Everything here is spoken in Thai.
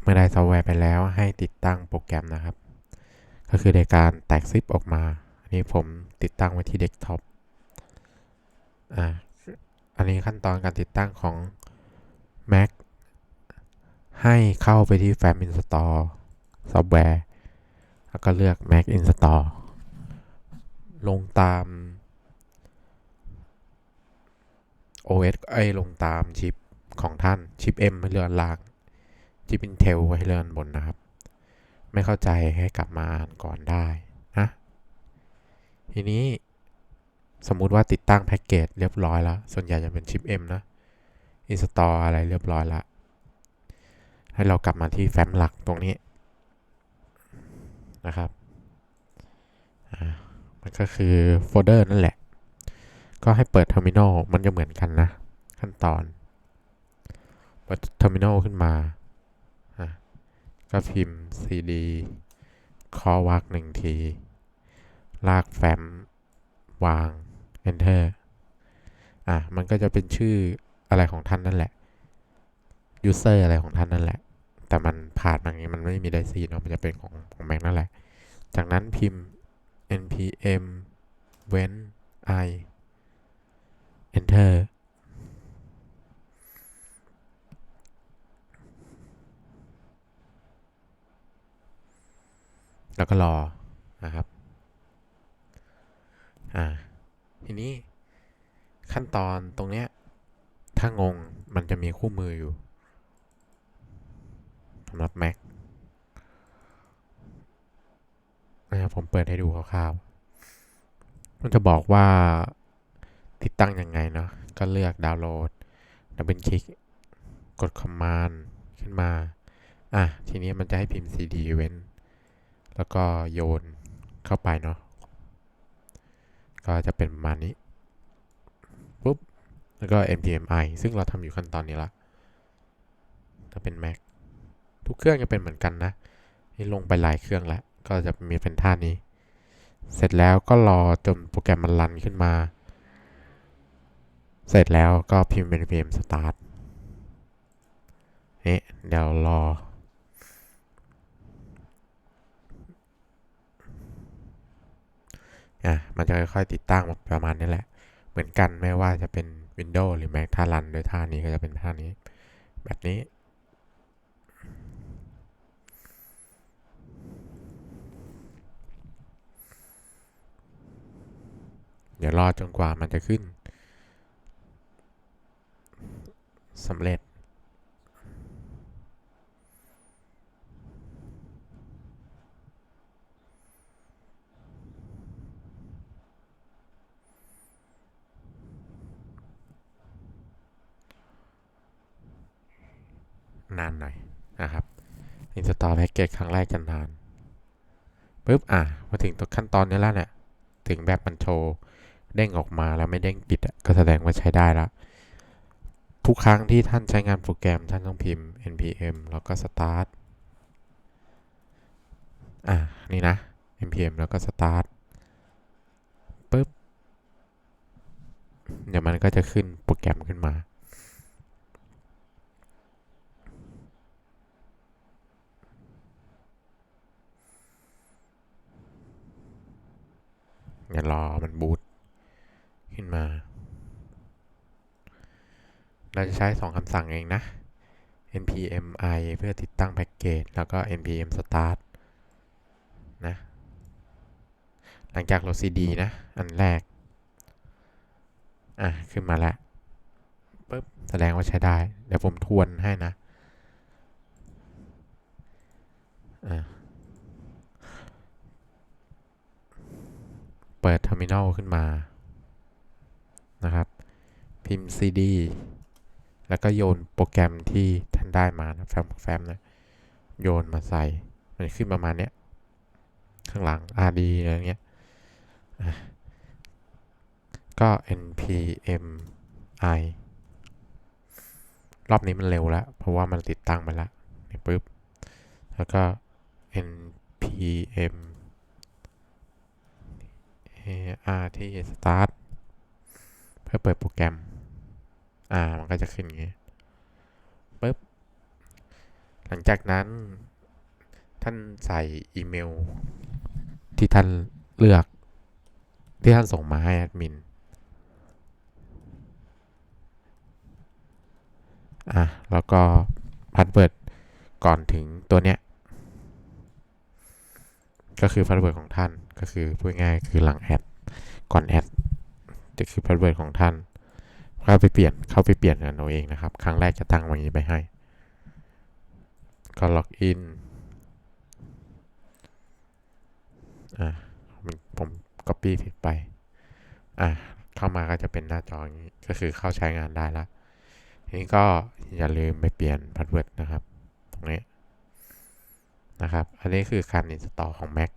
เมื่อได้ซอฟต์แวร์ไปแล้วให้ติดตั้งโปรแกรมนะครับ ก็คือในการแตกซิปออกมาอันนี้ผมติดตั้งไว้ที่เดสก์ท็อปอ่าอันนี้ขั้นตอนการติดตั้งของ Mac ให้เข้าไปที่ Fam Install ซอฟต์แวร์แล้วก็เลือก Mac Install ลงตาม OS ไอ้ลงตามชิปของท่านชิป M ให้เลื่อนลาง ชิป Intel ไว้เลื่อนบนนะครับ ไม่เข้าใจให้กลับมาอ่านก่อนได้นะทีนี้สมมุติว่าติดตั้งแพ็กเกจเรียบร้อยแล้ว ส่วนใหญ่จะเป็นชิป M นะ install อะไรเรียบร้อยแล้วให้เรากลับมาที่แฟ้มหลักตรงนี้นะครับอ่ามันก็คือโฟลเดอร์นั่นแหละ ก็ให้เปิด Terminal มันจะเหมือนกันนะ ขั้นตอน เปิด Terminal ขึ้นมา ก็พิมพ์ cd คอวักหนึ่งที ลากแฟ้มวาง enter อะ มันก็จะเป็นชื่ออะไรของท่านนั่นแหละ user อะไรของท่านนั่นแหละ แต่มันผ่านมาอย่างนี้มันไม่มีได้ซีเนาะ มันจะเป็นของของแม็กนั่นแหละ จากนั้นพิมพ์ npm เว้น i enter แล้วก็รอนะครับอ่าทีนี้ขั้นตอนตรงเนี้ยถ้างงมันจะมีคู่มืออยู่สำหรับ Mac นะครับผมเปิดให้ดูคร่าวๆ มันจะบอกว่าติดตั้งยังไงเนาะ ก็เลือกดาวน์โหลด ดับเบิลคลิก กด Command ขึ้นมา อะ ทีนี้มันจะให้พิมพ์ cd event แล้วก็โยนเข้าไปเนาะก็จะเป็นประมาณนี้ปุ๊บแล้วก็ npmi ซึ่งเราทำอยู่ขั้นตอนนี้ละถ้าเป็น Mac ทุกเครื่องจะเป็นเหมือนกันนะ นี่ลงไปหลายเครื่องแล้ว ก็จะมีเป็นท่านี้ เสร็จแล้วก็รอจนโปรแกรมมันรันขึ้นมา เสร็จแล้วก็พิมพ์ npm start นี่เดี๋ยวรอ อะมันจะค่อยๆติดตั้งประมาณนี้แหละ เหมือนกันไม่ว่าจะเป็น Windows หรือ Mac ถ้ารันโดยท่านี้ก็จะเป็นท่านี้ แบบนี้ เดี๋ยวรอจนกว่ามันจะขึ้นสำเร็จ นานหน่อยนะครับ install package ครั้งแรกจะนานปุ๊บอะมาถึงตัวขั้นตอนนี้แล้วเนี่ยถึงแบบมันโชว์เด้งออกมาแล้วไม่เด้งปิดอะก็แสดงว่าใช้ได้แล้วทุกครั้งที่ท่านใช้งานโปรแกรมท่านต้องพิมพ์ npm แล้วก็ start อะนี่นะ npm แล้วก็ start ปุ๊บ เดี๋ยวมันก็จะขึ้นโปรแกรมขึ้นมา อย่ารอมันบูตขึ้นมา เราจะใช้สองคำสั่งเองนะ npm i เพื่อติดตั้งแพ็กเกจ แล้วก็ npm start นะ หลังจากโหลด cd นะ อันแรก อะ ขึ้นมาแล้วปุ๊บ แสดงว่าใช้ได้ เดี๋ยวผมทวนให้นะ อะ เปิด Terminal ขึ้นมา นะครับ พิมพ์ cd แล้วก็โยนโปรแกรมที่ท่านได้มานะแฟ้มแฟ้มนะโยนมาใส่ มันขึ้นประมาณเนี้ย ข้างหลัง rd อะไรเงี้ย ก็ npm i รอบนี้มันเร็วแล้ว เพราะว่ามันติดตั้งไปแล้วนี่ปุ๊บ แล้วก็ npm art start เพื่อเปิดโปรแกรม อ่า มันก็จะขึ้นอย่างนี้ปุ๊บ หลังจากนั้น ท่านใส่อีเมล ที่ท่านเลือก ที่ท่านส่งมาให้แอดมิน อะ แล้วก็พาสเวิร์ดก่อนถึงตัวเนี้ยก็คือพาสเวิร์ดของท่านก็คือพูดง่ายคือหลังแอด ก่อนแอดจะคือพาสเวิร์ดของท่านเข้าไปเปลี่ยนเข้าไปเปลี่ยนกันเอาเองนะครับ ครั้งแรกจะตั้งว้อย่างนี้ไปให้ ก็ล็อกอินอะผมผม copy ผิดไปอะเข้ามาก็จะเป็นหน้าจออย่างนี้ก็คือเข้าใช้งานได้ละทีนี้ก็อย่าลืมไปเปลี่ยนพาสเวิร์ดนะครับ ตรงนี้นะครับ อันนี้คือการ install ของ Mac